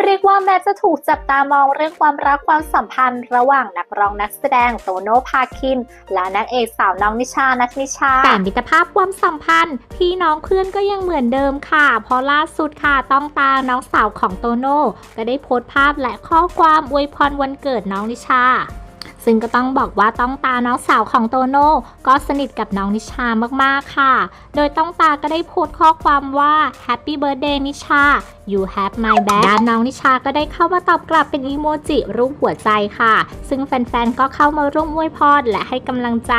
เรียกว่าแม้จะถูกจับตามองเรื่องความรักความสัมพันธ์ ระหว่างนักร้องนักแสดงโตโน่พาคิน และนางเอกสาวน้องนิชานัทนิชา แต่มิตรภาพความสัมพันธ์ พี่น้องเพื่อนก็ยังเหมือนเดิมค่ะ เพราะล่าสุดค่ะต้องตาน้องสาวของโตโน่ก็ได้โพสต์ภาพและข้อความอวยพรวันเกิดน้องนิชา ซึ่งก็ต้องบอกว่าต้องตาน้องสาวของโตโน่ก็สนิทกับน้องนิชามากๆค่ะ โดยต้องตาก็ได้โพสต์ข้อความว่า Happy Birthday นิชา You have my back ด้านน้องนิชาก็ได้เข้ามาตอบกลับเป็นอีโมจิรูปหัวใจค่ะ ซึ่งแฟนๆ ก็เข้ามาร่วมอวยพรและให้กำลังใจ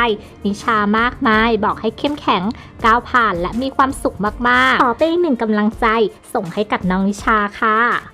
นิชามากมาย บอกให้เข้มแข็งก้าวผ่านและมีความสุขมากๆ ขอเป็นหนึ่งกำลังใจส่งให้กับน้องนิชาค่ะ